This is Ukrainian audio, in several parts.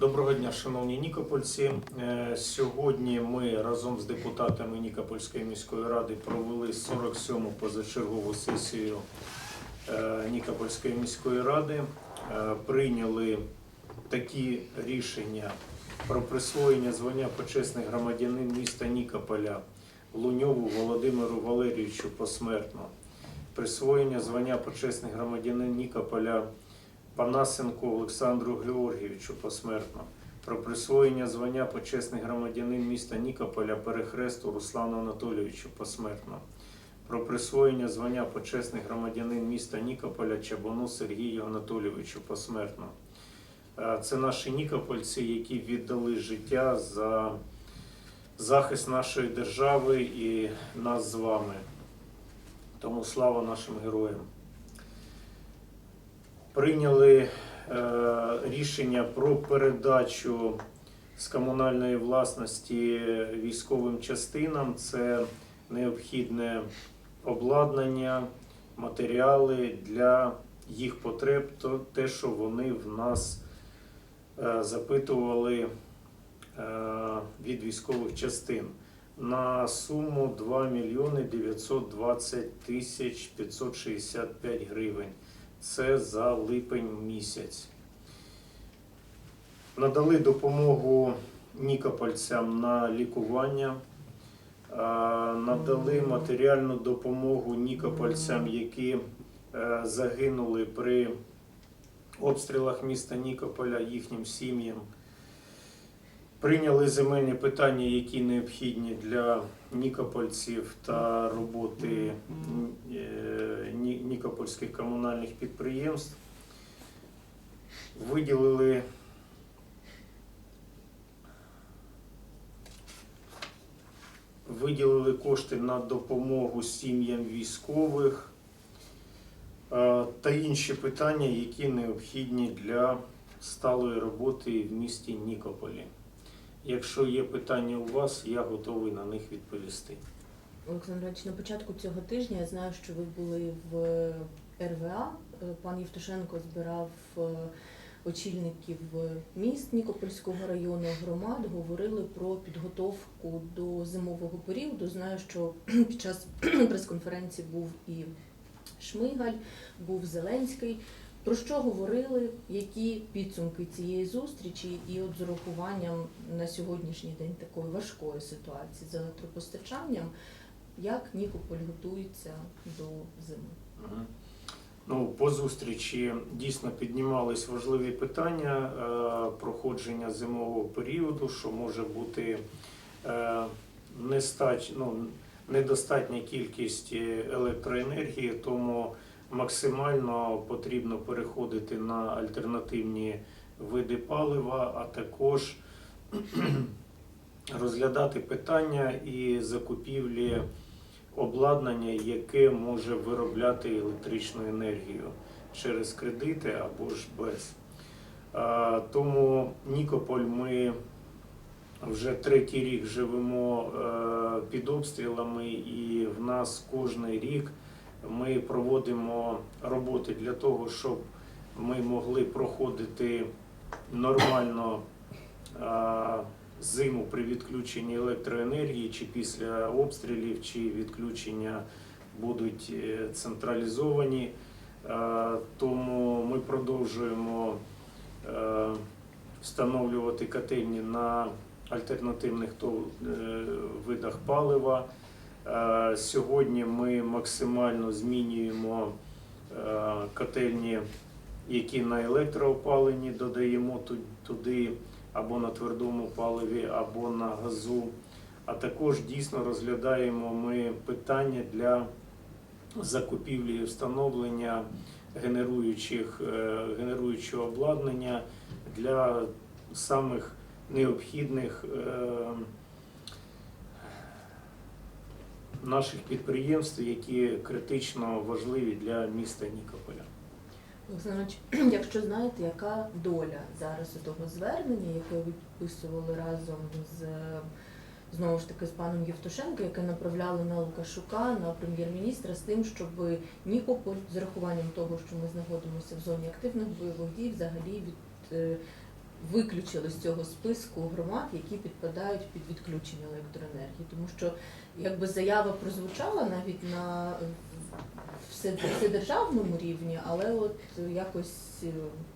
Доброго дня, шановні нікопольці. Е, Сьогодні ми разом з депутатами Нікопольської міської ради провели 47-му позачергову сесію е, Нікопольської міської ради. Е, Прийняли такі рішення про присвоєння звання почесний громадянин міста Нікополя Луньову Володимиру Валерійовичу посмертно. Присвоєння звання почесний громадянин Нікополя Панасенку Олександру Георгійовичу посмертно. Про присвоєння звання почесний громадянин міста Нікополя Перехресту Руслану Анатолійовичу посмертно. Про присвоєння звання почесний громадянин міста Нікополя Чабану Сергію Анатолійовичу посмертно. Е, Це наші нікопольці, які віддали життя за захист нашої держави і нас з вами. Тому слава нашим героям прийняли е, рішення про передачу з комунальної власності військовим частинам. Це необхідне обладнання, матеріали для їх потреб, то те, що вони в нас е, запитували е, від військових частин. На суму 2 мільйони 920 тисяч 565 гривень. Це за липень місяць. Надали допомогу нікопольцям на лікування, надали матеріальну допомогу нікопольцям, які е, загинули при обстрілах міста Нікополя, їхнім сім'ям. Прийняли земельні питання, які необхідні для нікопольців та роботи е, Ні- нікопольських комунальних підприємств. Виділили виділили кошти на допомогу сім'ям військових та інші питання, які необхідні для сталої роботи в місті Нікополі. Якщо є питання у вас, я готовий на них відповісти. Олександр на початку цього тижня я знаю, що ви були в РВА. Е, Пан Євтушенко збирав е, очільників міст Нікопольського району громад, говорили про підготовку до зимового періоду. Знаю, що під час прес-конференції був і Шмигаль, був Зеленський. Про що говорили, які підсумки цієї зустрічі, і от з урахуванням на сьогоднішній день такої важкої ситуації з електропостачанням, як Нікополь готується до зими? Ну, по зустрічі дійсно піднімались важливі питання е, проходження зимового періоду, що може бути е, нестач, ну, недостатня кількість е, електроенергії, тому максимально потрібно переходити на альтернативні види палива, а також розглядати питання і закупівлі обладнання, яке може виробляти електричну енергію через кредити або ж без. Тому Нікополь ми вже третій рік живемо е, під обстрілами, і в нас кожен рік ми проводимо роботи для того, щоб ми могли проходити нормально зиму при відключенні електроенергії, чи після обстрілів, чи відключення будуть е, централізовані. Тому ми продовжуємо е, встановлювати котельні на альтернативних е, видах палива. Е, Сьогодні ми максимально змінюємо е, котельні, які на електроопаленні додаємо туди або на твердому паливі, або на газу. А також дійсно розглядаємо ми питання для закупівлі і встановлення генеруючих, е, генеруючого обладнання для самих необхідних наших підприємств, які критично важливі для міста Нікополя. Олександр якщо знаєте, яка доля зараз у того звернення, яке ви підписували разом з знову ж таки з паном Євтушенко, яке направляли на Лукашука, на прем'єр-міністра з тим, щоб Нікополь з рахуванням того, що ми знаходимося в зоні активних бойових дій, взагалі від е, виключили з цього списку громад, які підпадають під відключення електроенергії. Тому що якби заява прозвучала навіть на вседержавному рівні, але от якось е,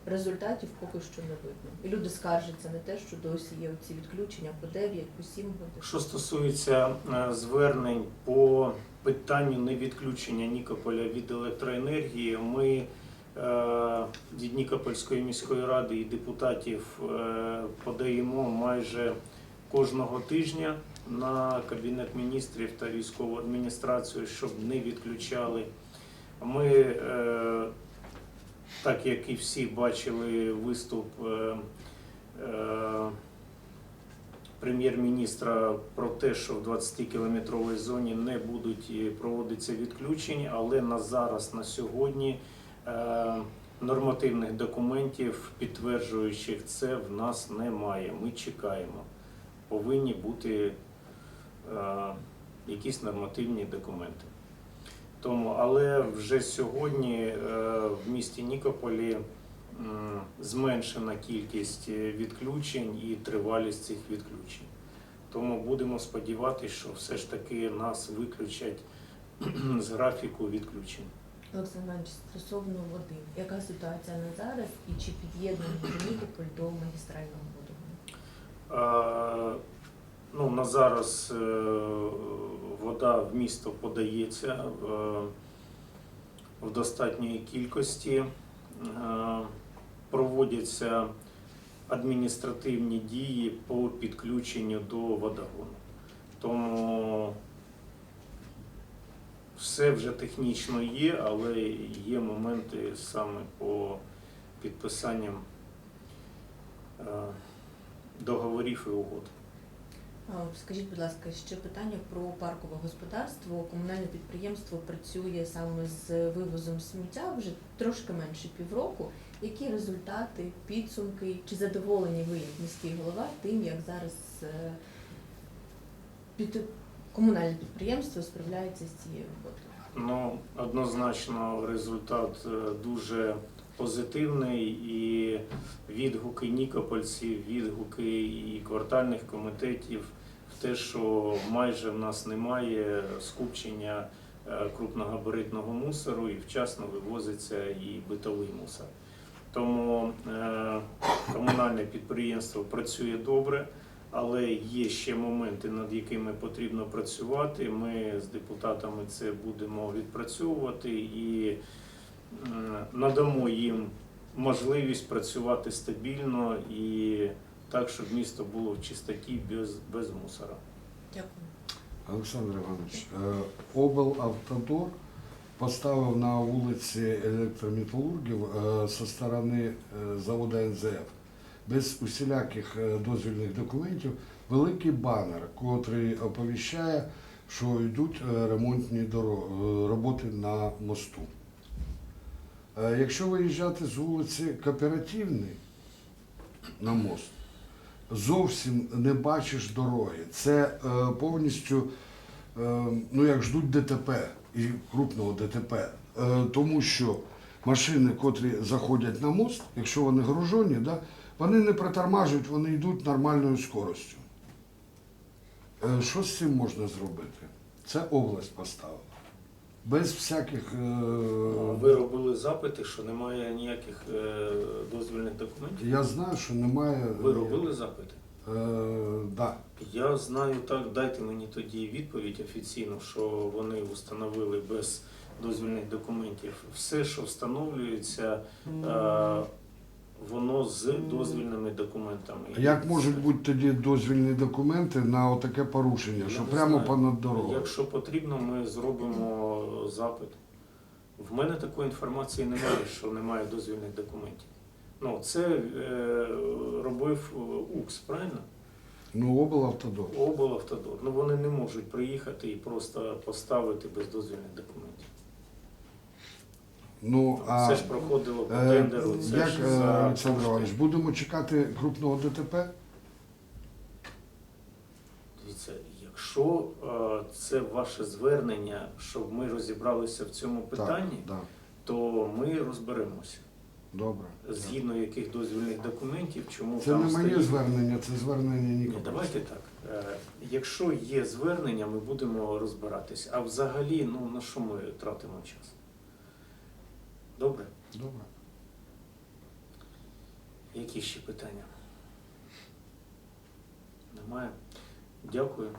результатів поки що не видно. І люди скаржаться на те, що досі є ці відключення по 9, по 7 годин. Що стосується е, звернень по питанню невідключення Нікополя від електроенергії, ми від Нікопольської міської ради і депутатів е, подаємо майже кожного тижня на Кабінет міністрів та військову адміністрацію, щоб не відключали. Ми, е, так як і всі бачили виступ е, е, прем'єр-міністра про те, що в 20-кілометровій зоні не будуть е, проводитися відключення, але на зараз, на сьогодні, е, нормативних документів, підтверджуючих це, в нас немає. Ми чекаємо. Повинні бути е, якісь нормативні документи. Тому, але вже сьогодні е, в місті Нікополі зменшена кількість е, відключень і тривалість цих відключень. Тому будемо сподіватися, що все ж таки нас виключать з графіку відключень. Олександр стосовно води, яка ситуація на зараз і чи під'єднаний Нікополь до магістрального водогону? Е, Ну, на зараз е, вода в місто подається в, в достатньої кількості. Е, Проводяться адміністративні дії по підключенню до водогону. Тому все вже технічно є, але є моменти саме по підписанням е, договорів і угод. Скажіть, будь ласка, ще питання про паркове господарство. Комунальне підприємство працює саме з вивозом сміття вже трошки менше півроку. Які результати, підсумки, чи задоволені ви як міський голова тим, як зараз під комунальне підприємство справляється з цією роботою? Ну, однозначно результат е, дуже позитивний і відгуки нікопольців, відгуки і квартальних комітетів в те, що майже в нас немає скупчення е, крупногабаритного мусору і вчасно вивозиться і битовий мусор. Тому е, комунальне підприємство працює добре, але є ще моменти, над якими потрібно працювати. Ми з депутатами це будемо відпрацьовувати і надамо їм можливість працювати стабільно і так, щоб місто було в чистоті без, без мусора. Дякую. Олександр Іванович, е, облавтодор поставив на вулиці електрометалургів е, зі сторони е, заводу НЗФ без усіляких е, дозвільних документів великий банер, котрий оповіщає, що йдуть е, ремонтні е, роботи на мосту. Якщо виїжджати з вулиці Кооперативної на мост, зовсім не бачиш дороги. Це повністю, ну як ждуть ДТП і крупного ДТП. Тому що машини, котрі заходять на мост, якщо вони гружені, да, вони не притормажують, вони йдуть нормальною скоростю. Е, що з цим можна зробити? Це область поставила. Без всяких. е, Ви робили запити, що немає ніяких е, дозвільних документів. Я знаю, що немає. Ви робили запити? Е, да. Я знаю так, дайте мені тоді відповідь офіційну, що вони встановили без дозвільних документів. Все, що встановлюється, е, воно з дозвільними документами. Як можуть бути тоді дозвільні документи на отаке порушення, Я що не прямо знаю. понад дорогою? Якщо потрібно, ми зробимо запит. В мене такої інформації немає, що немає дозвільних документів. Ну, це е, робив е, УКС, правильно? Ну, облавтодор. Облавтодор. Ну вони не можуть приїхати і просто поставити без дозвільних документів. Ну, а Це ж проходило по е, тендеру. Це як, ж е, за Олександр кошти. Іванович, будемо чекати крупного ДТП? Дивіться, якщо е, це ваше звернення, щоб ми розібралися в цьому питанні, Так, да. то ми розберемося. Добре. згідно яких дозвільних документів, чому Це там не моє стоїть. звернення, це звернення Ні, давайте так. Е, Якщо є звернення, ми будемо розбиратись. А взагалі, ну на що ми тратимо час? Добре? Добре. Які ще питання? Немає? Дякую.